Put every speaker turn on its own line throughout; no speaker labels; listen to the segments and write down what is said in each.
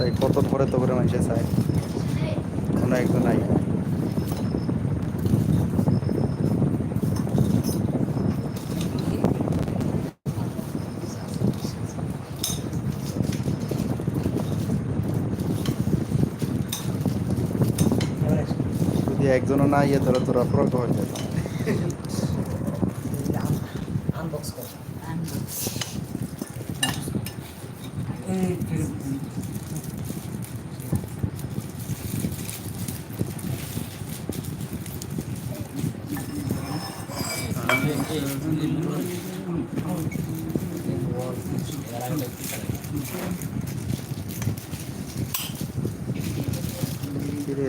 তাই কত ধরে তো করে মানুষের চায় কোনো একজন নাই। একজনও না ইয়ে তোরা তোরা প্রক হয়ে যায়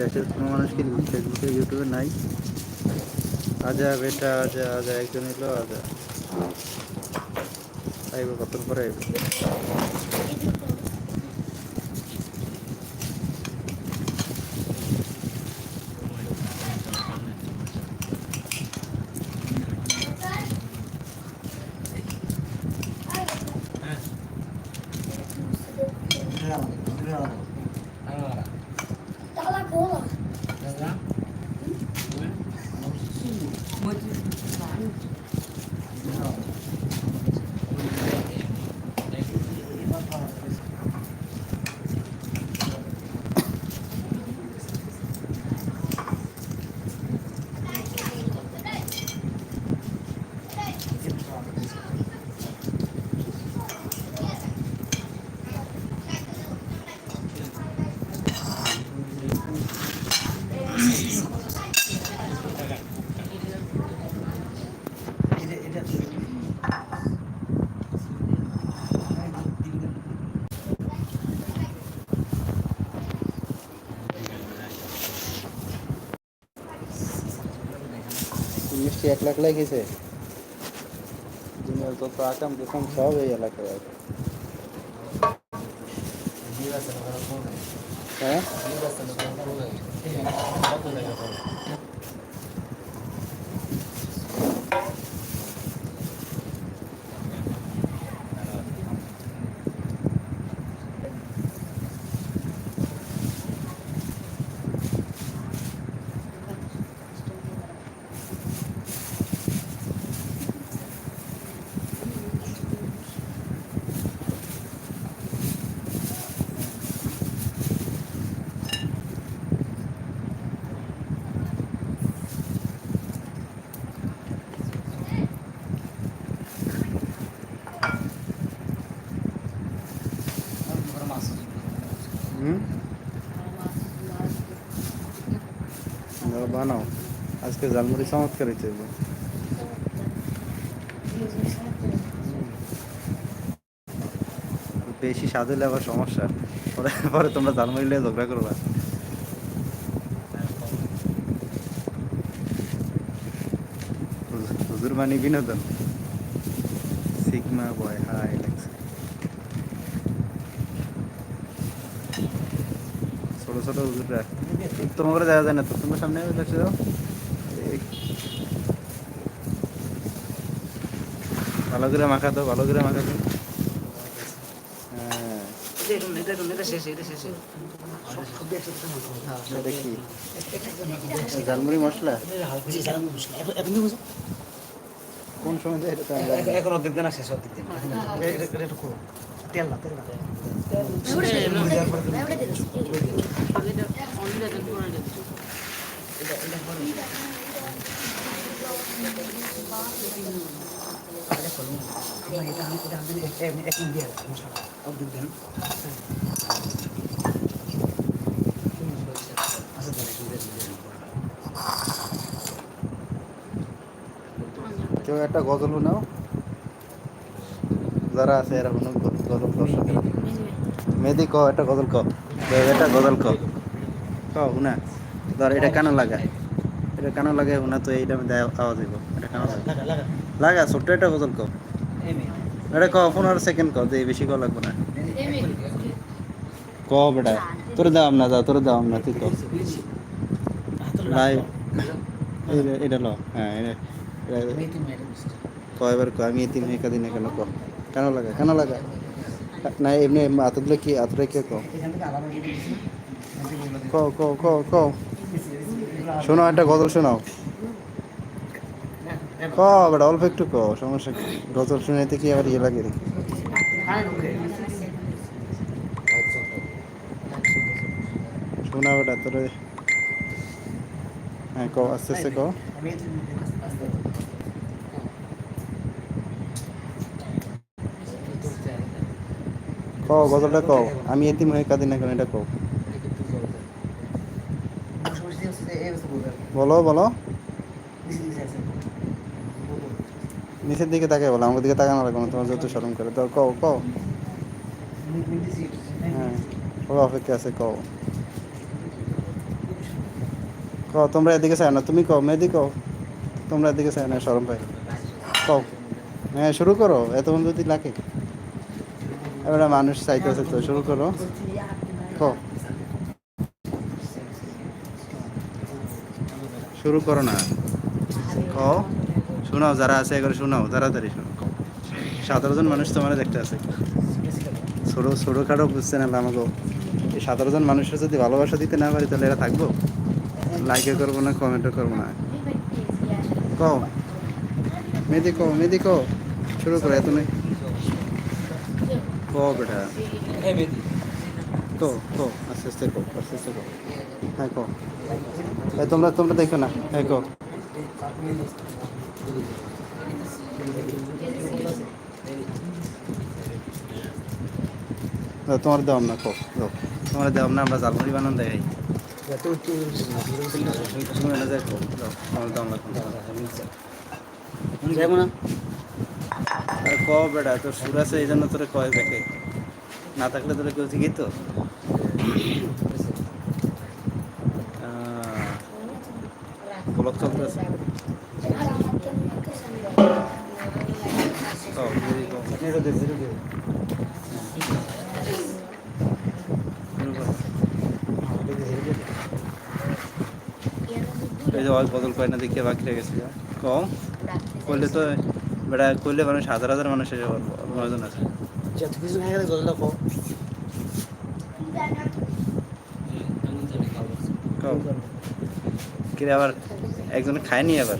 দেশের কোনো মানুষ কি ফেসবুকে ইউটিউবে নাই। আজা বেটা, আজা আজা, একজন এলো, আজা। আইব কত পরে আইব? 하나, 둘 하나. মিষ্টি এক লাখ লেগেছে দুনিয়ার যত আকাম কুকাম সব এই এলাকায় আছে হ্যাঁ হুম দাও, বানাও। আজকে জালমুড়ি চমৎকার এগুলো। বেশি স্বাদ হলে আবার সমস্যা। পরে পরে তোমরা জালমুড়ি নিয়ে ঝগড়া করবা। হুজুর মানে বিনোদন। সিগমা, বয়, হাই লাগছে ছোট ছোট হুজুররা। তোমার করে দেখা যায় না তো তোমার সামনে দেখছ। ভালো করে মাখা দাও ভালো করে মাখা দাও হ্যাঁ কি ঝালমুড়ি মশলা কোন সময়।
এখন অর্ধেক দিন শেষ অর্ধেক দিন তেল না তেল না একটু দিয়ে দিন
কেউ একটা গজল নাও। যারা আছে এরা গজল দর্শক মেহেদি। ক একটা গজল ক একটা গজল ক ক হুনা ধর এটা কেন লাগায় এটা কেন লাগায় হুনা তো এইটা আমি আওয়াজ দিব এটা কেন লাগা?
লাগা লাগা।
ছোট্ট একটা গজল ক
এই মেয়ে
এটা ক পনেরো সেকেন্ড ক তো এই বেশি ক লাগবে না। ক বেটা তোর দাম না যা তোর দাম না তুই ক লাইভ। এটা ল হ্যাঁ এটা- এটা- কয়বার ক আমি তিন মেয়ে কদিনে কেন ক কেন লাগা কেন লাগা? না এমনি আতলে কি আতরে কে কও? কও কও কও কও। শোনাও একটা গজল শোনাও। ক বেটা, অল্প একটু কও, সমস্যা কি? গজল শুনাইতে কি আবার ইয়ে লাগে শোনা বেটা, তোরে। হ্যাঁ কও, আস্তে আস্তে
আস্তে
কও, গজলটা কও। আমি এতিম হয়ে কাঁদি না কেন, এটা কও
সমস্যা হচ্ছে যে এই হচ্ছে বলতে
বলো বলো। নিচের দিকে তাকে বলো, আমার দিকে তাকানো লাগবে না তোমার যত শরম করে। তো কও কও। হ্যাঁ সবাই অপেক্ষা আছে, কও। কও, তোমরা এদিকে চাই না, তুমি কও, মেয়েদি কও। তোমরা এদিকে চাই না, শরম পাই কও। হ্যাঁ শুরু করো, এত যদি লাগে। এবার মানুষ চাইতেছে তো, শুরু করো। কও। শুরু করো না। কও। শোনাও যারা আছে এগুলো শোনাও তাড়াতাড়ি শোনো। সতেরো জন মানুষ তোমার দেখতে আছে। ছোটো ছোটোখাটো বুঝছে না আমাকেও এই সতেরো জন মানুষের যদি ভালোবাসা দিতে না পারি তাহলে এরা থাকব? লাইকও করব না কমেন্টও করব না। কও। মেদি কও মেদি কও। শুরু করো এত নেই। কও বেটা। কো কো আস্তে আস্তে কো আস্তে আস্তে কো হ্যাঁ কো তোমরা তোমরা দেখো না দাও, তোমার দেওয়াম না কো তোমার দেওয়াম না আমরা জালমুড়ি বানান যাই কো বেটা তোর সুর আছে এই জন্য দেখে। না থাকলে তোরে কেউ শিখি তো? ব্লক চলতেছে কও, যদি কও। শুরু করো। এই যে ওই বদল কয় না দেখিয়ে বাকি রেখে গেছে কও করলে তো বেটা করলে মানুষ হাজার হাজার মানুষ এসে পারব আছে।
যত কিছু হয়ে গেলে গজলটা কো
কও কিরে আবার একজনে খায়নি আবার।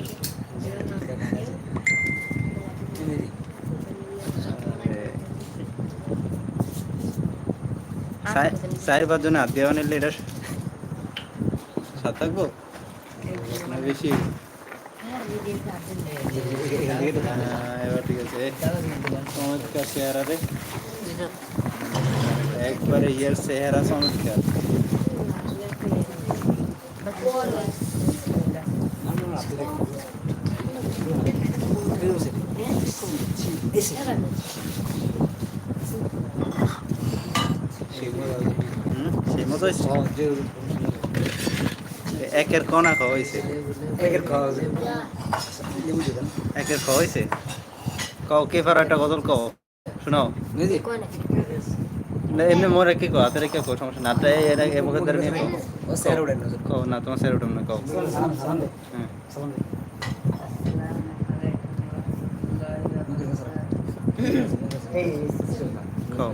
চার- চার পাঁচ জনে হাত দিয়ে বানাইলে এটা সাত থাকব? না বেশি? হ্যাঁ, এবার ঠিক আছে। চমৎকার চেহারা রে। একবারে ইয়ার চেহারা চমৎকার। একের কনা খাওয়া হয়েছে
একের খাওয়া দিলাম
একের খাওয়া হয়েছে কও কে পারো একটা গজল কও? শোনাও। এমনি মোরে কি কও? হাতে কে কও সমস্যা না হাতে এরা এ মুখের দ্বারা নিয়ে কও।
উঠেন না।
তোমার স্যার উঠাম না কও।
খাও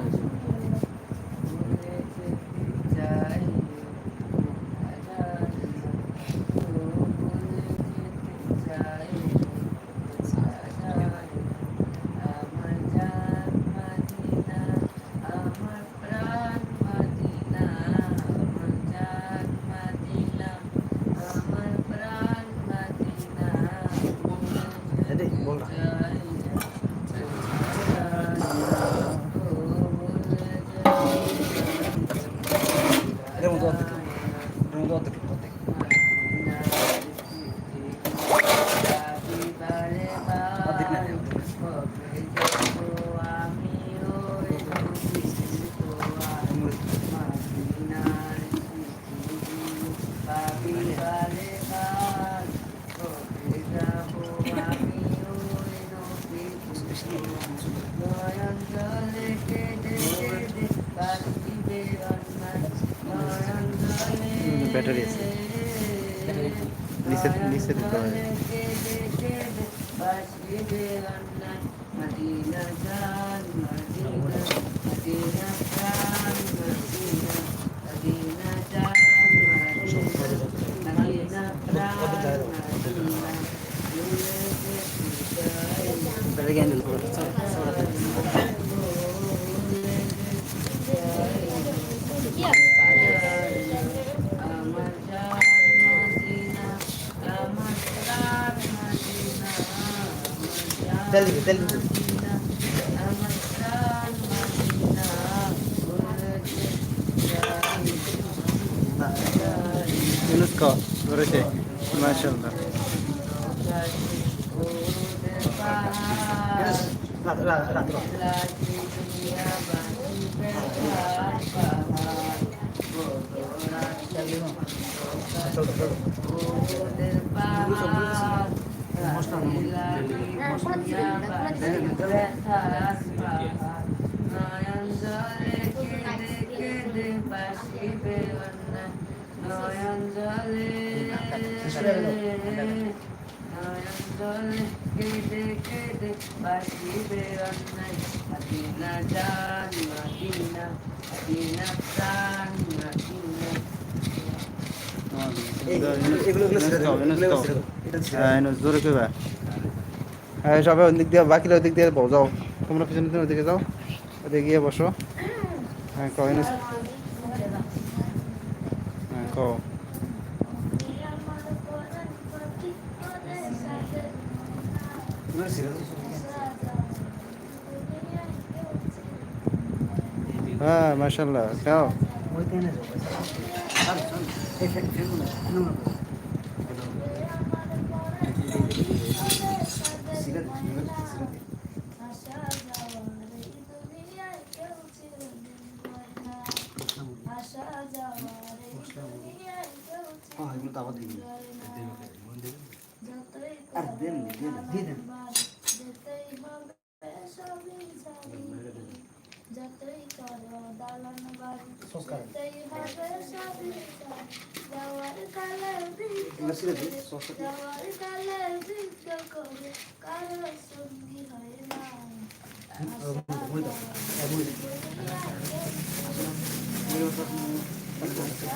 এগুলো এগুলো এটা
হ্যাঁ জোরে কইবা। হ্যাঁ সবাই ওদিক দিয়ে বাকিরা ওদিক দিয়ে বউ যাও। তোমরা পিছনে ওদিকে যাও। ওদিকে গিয়ে বসো। হ্যাঁ ইউনুস হ্যাঁ কও। হ্যাঁ মাশাআল্লাহ, খাও।
আর দেন। দিয়ে দেন দিয়ে দেন
যতই করো দালান বাড়ি
সস্কার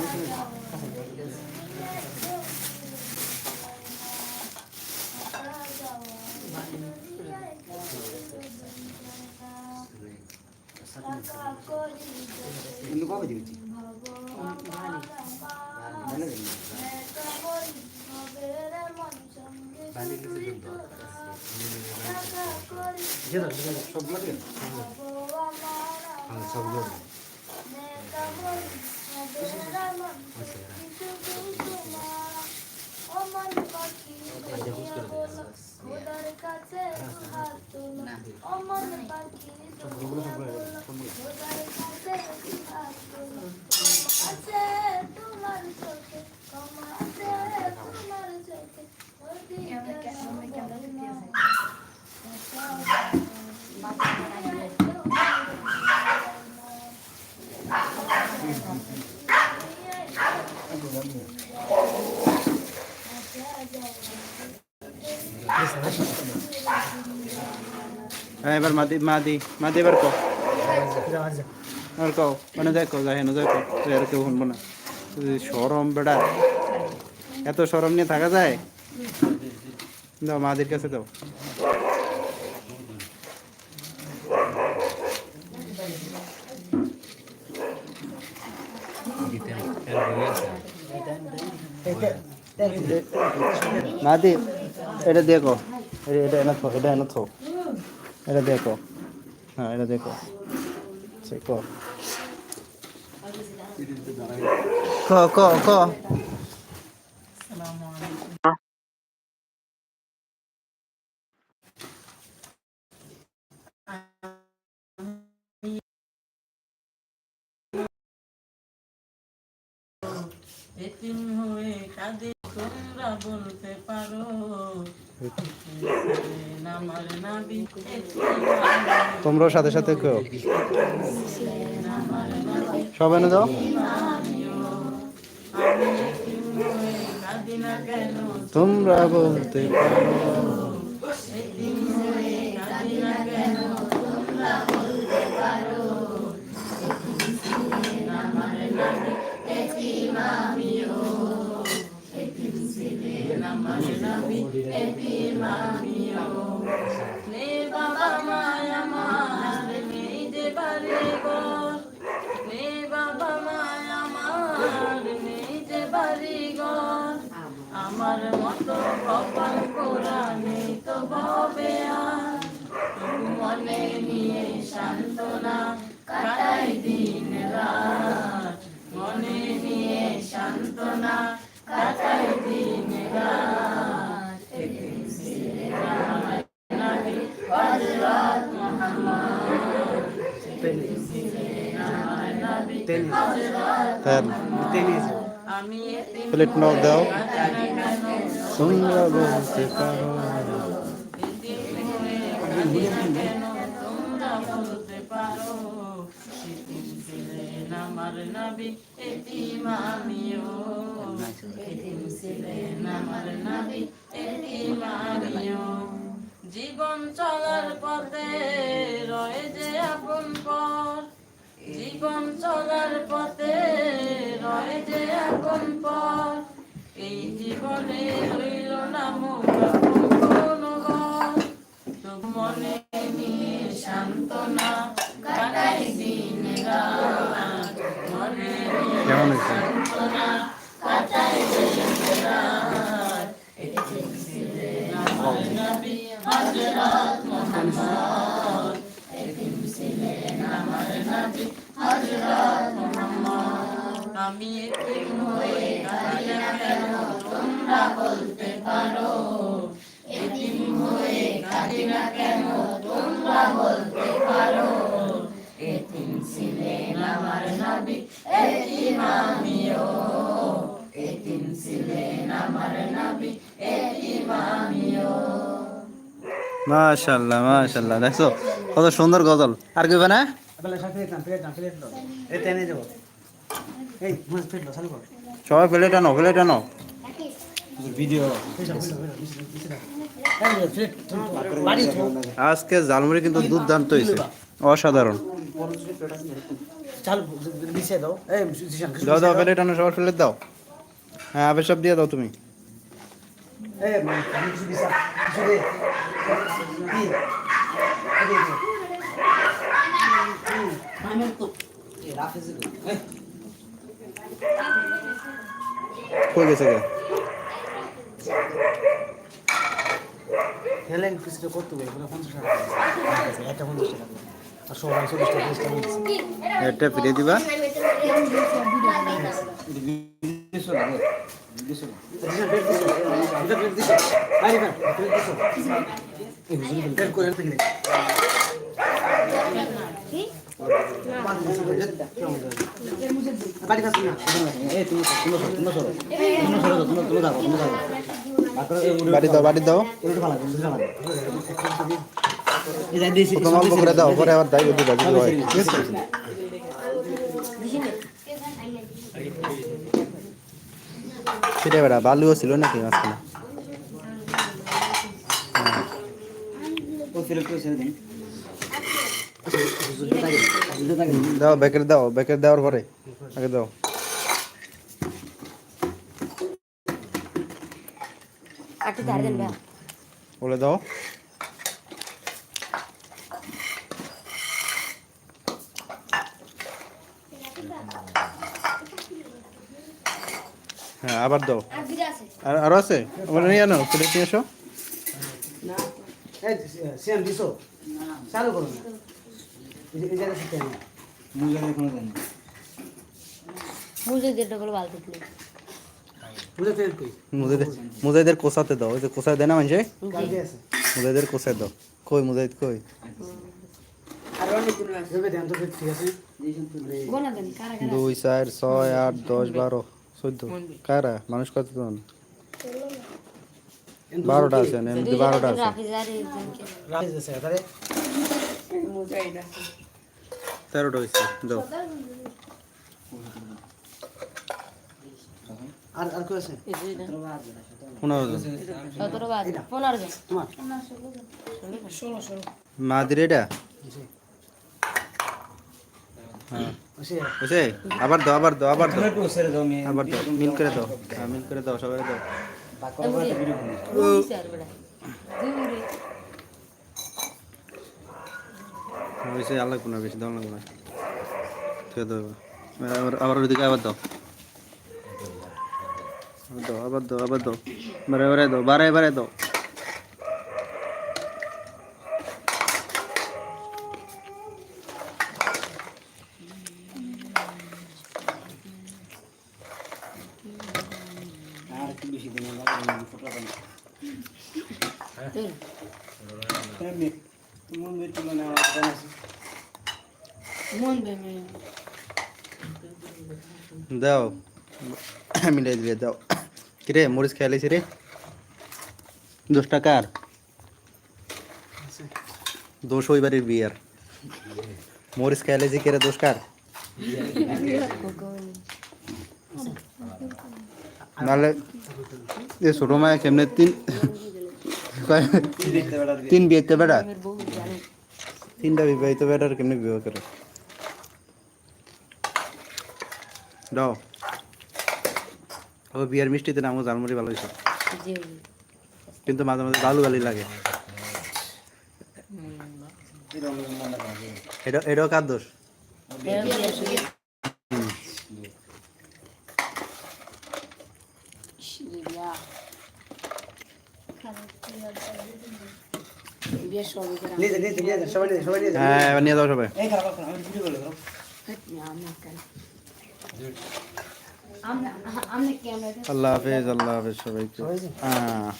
ততই
দাও দিয়ে দাও সবগুলো সবগুলো দিই
খোদার কাছে হাত তোলা অমন পাখি
সবগুলো সবগুলো সবগুলো
খোদার কাছে হাত তোলা আছে তোমার চোখে ক্ষমা আছে তোমার চোখে ওদিকে
হ্যাঁ এবার মাদি মাদি মাদি এবার কও। আর কও মানে দেখো যাই হেন দেখো আর কেউ শুনব না। সরম বেড়া এত সরম নিয়ে থাকা যায়? দাও, মাদির কাছে দাও। মাদি এটা দেখো। এটা এনে থো, এটা এনে থো। এটা দেখো। হ্যাঁ এটা দেখো। ক ক ক।
এতিম হয়ে কাঁদে তোমরা বলতে পারো।
তোমরাও সাথে সাথে কেউ সব এনে দাও। তোমরা বলতে পারো। সান্ত্বনা কাটাই দিন রাত। মনে নিয়ে সান্ত্বনা কাটাই দিন রাত। মুহাম্মদ
প্লেট নাও দাও তোমরা বলতে পারো
এতিম হয়ে কাঁদি না কেন তোমরা বলতে পারো এতিম ছিলেন আমার নবী এতিম আমিও এতিম ছিলেন আমার নবী এতিম আমিও জীবন চলার পথে রয়ে যে আপন পর জীবন চলার পথে রয়ে যে আপন পর এই জীবনে রইল না মুখ ছিলেন আমার নবী
মাশাল্লাহ দেখছ? কত সুন্দর গজল। আর কইবে না? সবাই প্লেট আনো প্লেট আনো
ভিডিও
আজকে জালমুড়ি কিন্তু দুর্দান্ত হয়েছে অসাধারণ।
চালু দিছে দাও। এই দিশান
দাও দাও প্লেট আনো সবার প্লেট দাও। হ্যাঁ আবে সব দিয়ে দাও তুমি। কই গেছে গে?
হেলেন কিছু করতে পঞ্চাশ টাকা একটা পঞ্চাশ টাকা
এটা ফিরে দিবা?
প্লেট দিছো না দিছো না এই তুমি তুমি তুমি সরো তুমি সরো তুমি তুমি দাও তুমি দাও বাকরে এই উড়ে
বাড়ি দাও বাড়ি দাও করে দাও পরে আবার হয় ঠিক আছে সেটা বেড়া বালুও ছিল নাকি মাঝখানে? দাও বেকের দাও বেকের দেওয়ার পরে আগে দাও। বলে দাও। হ্যাঁ আবার দাও।
আর
আর আরও আছে? বলে নিয়ে আনো প্লেট নিয়ে এসো। মুজাইদের কোসাতে দাও। ওই যে কোসায় দেয় না মানুষে? মুজাইদের কোসায় দাও। কই মুজাইদ কই?
ভেবে দেন তো ঠিক আছে?
গোনা দেন কারা কারা
দুই চার ছয় আট দশ বারো। চোদ্দ। কারা? মানুষ কত জন বারোটা আছে না, এমনিতে বারোটা আছে। তেরোটা হয়েছে দাও।
আর আর আছে?
হ্যাঁ।
আছে
বুঝছে আবার দাও আবার দাও আবার দাও। আবার দাও মিল করে দাও। হ্যাঁ মিল করে দাও সবাই দাও। বেশি আর লাগবে না বেশি দাও লাগবে না। ঠিক দাও। আবার আবার ওইদিকে আবার দাও। দাও আবার দাও আবার দাও। বারে বারে দাও বারে বারে দাও
আর একটু বেশি দিন লাগে ফটো বান এমনি তোমার মেয়ের তুলনায় আমার কেমন আছে
মন দেবে
দাও। মিলাই দিলে, দাও। কিরে, মরিচ খেয়ালিছি রে। দশ টাকার। দোষ ওই বাড়ির বিয়ার। মরিচ খেয়ালিছি কিরে দোষ কার নাহলে এ ছোট মায়া কেমনে তিন
বেড়ার
তিন বিয়েতে বেড়া? তিনটা বিবাহিত বেটার কেমনে বিবাহ করে? দাও। ও বিয়ার মিষ্টিতে নামও জালমুড়ি ভালো হয়েছে। কিন্তু মাঝে মাঝে গালু গালি লাগে। এটা এটাও কার দোষ
বিয়ে সবই করে
নিয়ে যা, নিয়ে যা, নিয়ে যা, সবাই নিয়ে যা, সবাই নিয়ে যা।
হ্যাঁ এবার নিয়ে যাও সবাই।
এই খারাপ খারাপ আমি ভিডিও করে দাও
আমরা আমরা ক্যামেরা
আল্লাহ হাফেজ আল্লাহ হাফেজ সবাইকে। হ্যাঁ।